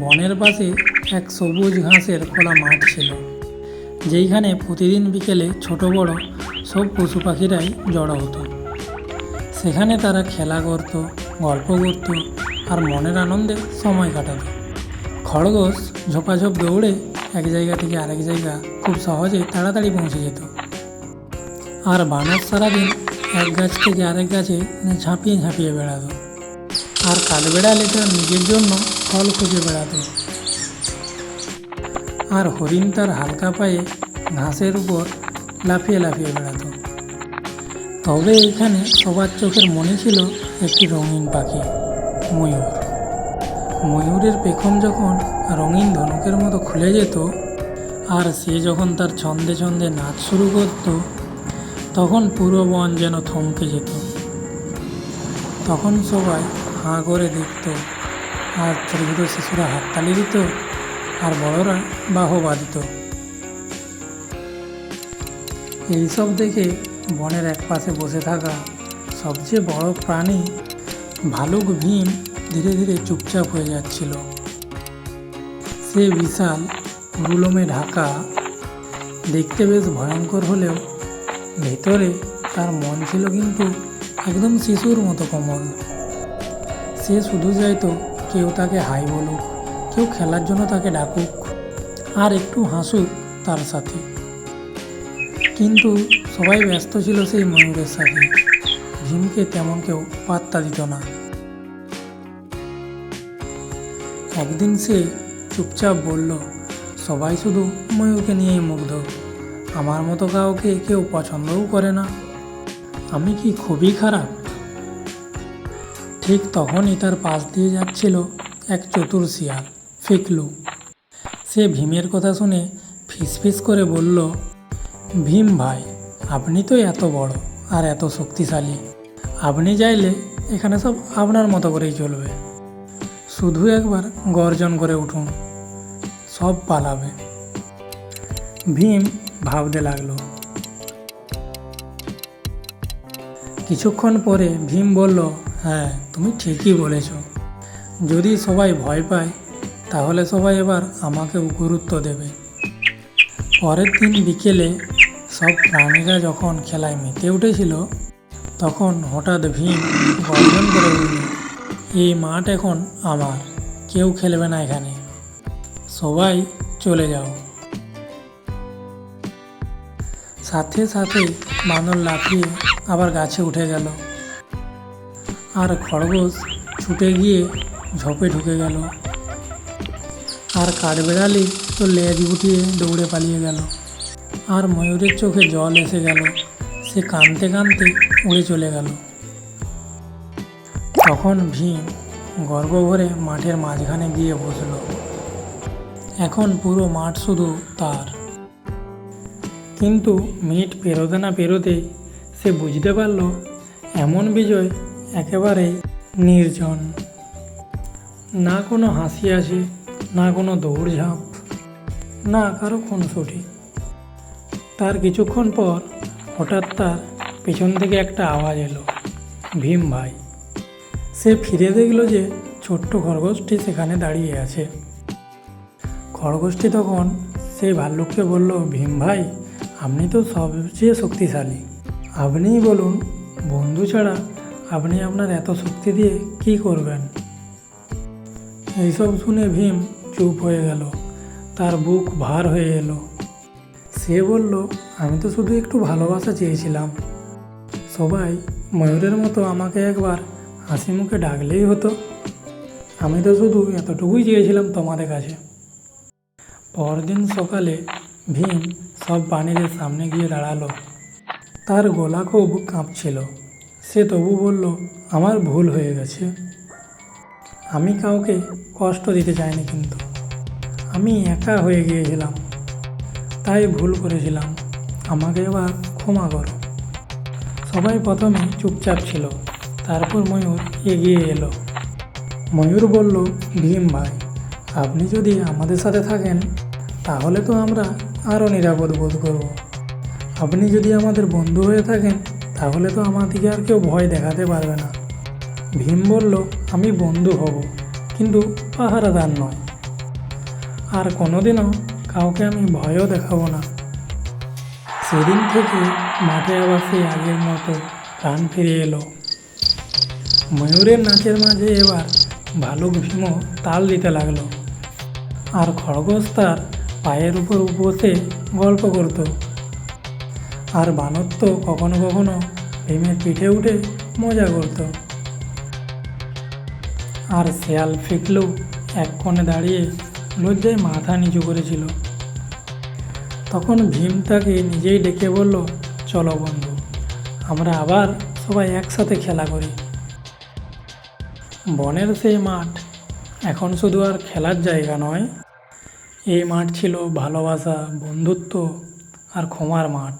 বনের পাশে এক সবুজ ঘাসের খোলা মাঠ ছিল, যেইখানে প্রতিদিন বিকেলে ছোট বড় সব পশু পাখিরাই জড়ো হতো। সেখানে তারা খেলা করত, গল্প করত আর মনের আনন্দে সময় কাটাত। খরগোশ ঝোপাঝোপ দৌড়ে এক জায়গা থেকে আরেক জায়গা খুব সহজে তাড়াতাড়ি পৌঁছে যেত। আর বানর সারাদিন এক গাছ থেকে আরেক গাছে ঝাঁপিয়ে ঝাঁপিয়ে বেড়াতো। আর কাঠবেড়ালি তার নিজের জন্য ফল খুঁজে বেড়াতো। আর হরিণ তার হালকা পায়ে ঘাসের উপর লাফিয়ে লাফিয়ে বেড়াত। তবে এখানে সবার চোখের মনে ছিল একটি রঙিন পাখি, ময়ূর। ময়ূরের পেখম যখন রঙিন ধনুকের মতো খুলে যেত, আর সে যখন তার ছন্দে ছন্দে নাচ শুরু করত, তখন পুরো বন যেন থমকে যেত। তখন সবাই হাঁ করে দেখত আর ছোটো ছোটো শিশুরা হাততালি দিত আর বড়রা বাহবা দিত। এইসব দেখে বনের এক পাশে বসে থাকা সবচেয়ে বড় প্রাণী ভালুক ভীম ধীরে ধীরে চুপচাপ হয়ে যাচ্ছিল। সে বিশাল রুলমে ঢাকা দেখতে বেশ ভয়ঙ্কর হলেও ভেতরে তার মন ছিল কিন্তু একদম শিশুর মতো কোমল। সে শুধু চাইতো কেউ তাকে হাই বলুক, কেউ খেলার জন্য তাকে ডাকুক, আর একটু হাসুক তার সাথে। কিন্তু সবাই ব্যস্ত ছিল সেই ময়ূরের সাথে। ভীমকে তেমন কেউ পাত্তা দিত না। একদিন সে চুপচাপ বলল, সবাই শুধু ময়ূরকে নিয়েই মুগ্ধ। আমার মতো কাউকে কেউ পছন্দও করে না। আমি কি খুবই খারাপ? ঠিক তখনই তার পাশ দিয়ে যাচ্ছিল এক চতুর শিয়াল, ফিকলু। সে ভীমের কথা শুনে ফিসফিস করে বলল, ভীম ভাই, আপনি তো এত বড় আর এত শক্তিশালী। আপনি চাইলে এখানে সব আপনার মতো করেই চলবে। শুধু একবার গর্জন করে উঠুন, সব পালাবে। ভীম ভাবতে লাগল কিছুক্ষণ পরে ভীম বলল হ্যাঁ তুমি ঠিকই বলেছ। যদি সবাই ভয় পায়, তাহলে সবাই এবার আমাকে গুরুত্ব দেবে। পরের দিন বিকেলে সব প্রাণীরা যখন খেলায় মেতে উঠেছিল, তখন হঠাৎ ভীম গর্জন করে উঠল এই মাঠ এখন আমার, কেউ খেলবে না এখানে। সবাই চলে যাও। সাথে সাথে বানর লাফিয়ে আবার গাছে উঠে গেল। আর খরগোশ ছুটে গিয়ে ঝোপে ঢুকে গেল। আর কাঠবেড়ালি তো লেজ গুটিয়ে দৌড়ে পালিয়ে গেল। আর ময়ূরের চোখে জল এসে গেল। সে কাঁদতে কাঁদতে উড়ে চলে গেল। তখন ভীম গর্ব ভরে মাঠের মাঝখানে গিয়ে বসল। এখন পুরো মাঠ শুধু তার। কিন্তু মিনিট পেরোতে না পেরোতে সে বুঝতে পারল, এমন বিজয় একেবারে নির্জন। না কোনো হাসি আসে, না কোনো দৌড়ঝাঁপ, না কারও খুনসুটি। তার কিছুক্ষণ পর হঠাৎ তার পেছন থেকে একটা আওয়াজ এলো, ভীম ভাই। সে ফিরে দেখল যে ছোট্ট খরগোশটি সেখানে দাঁড়িয়ে আছে। খরগোশটি তখন সেই ভাল্লুককে বলল, ভীম ভাই আপনি তো সবচেয়ে শক্তিশালী। আপনিই বলুন, বন্ধু ছাড়া আপনি আপনার এত শক্তি দিয়ে কি করবেন? এইসব শুনে ভীম চুপ হয়ে গেল। তার বুক ভার হয়ে এলো। সে বলল, আমি তো শুধু একটু ভালোবাসা চেয়েছিলাম। সবাই ময়ূরের মতো আমাকে একবার হাসি মুখে ডাকলেই হতো। আমি তো শুধু এতটুকুই চেয়েছিলাম তোমাদের কাছে। পরদিন সকালে ভীম সব প্রাণীদের সামনে গিয়ে দাঁড়াল। তার গলা খুব কাঁপছিল। সে তবু বলল, আমার ভুল হয়ে গেছে। আমি কাউকে কষ্ট দিতে চাইনি কিন্তু। আমি একা হয়ে গিয়েছিলাম। তাই ভুল করেছিলাম। আমাকে এবার ক্ষমা করো। সবাই প্রথমে চুপচাপ ছিল। তারপর ময়ূর এগিয়ে এলো। ময়ূর বলল, ভীম ভাই, আপনি যদি আমাদের সাথে থাকেন, তাহলে তো আমরা আরও নিরাপদ বোধ করব। আপনি যদি আমাদের বন্ধু হয়ে থাকেন, তাহলে তো আমাদেরকে আর কেউ ভয় দেখাতে পারবে না। ভীম বলল, আমি বন্ধু হব, কিন্তু পাহারাদার নয়। আর কোনোদিনও কাউকে আমি ভয়ও দেখাবো না। সেদিন থেকে মাঠে আবার সেই আগের মতো প্রাণ ফিরে এলো। ময়ূরের নাচের মাঝে এবার ভালুক ভীমও তাল দিতে লাগল। আর খরগোশ তার পায়ের উপর বসে গল্প করত। আর বানর তো কখনো কখনো ভীমের পিঠে উঠে মজা করত। আর শেয়াল ফিকলু এক কোণে দাঁড়িয়ে লজ্জায় মাথা নিচু করেছিল। তখন ভীম তাকে নিজেই ডেকে বলল, চলো বন্ধু, আমরা আবার সবাই একসাথে খেলা করি। বনের সেই মাঠ এখন শুধু আর খেলার জায়গা নয় এই মাঠ ছিল ভালোবাসা বন্ধুত্ব আর ক্ষমার মাঠ।